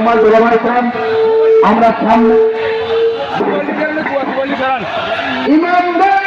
সম্মান জোলামাই খান আমরা সামনে ইমানদার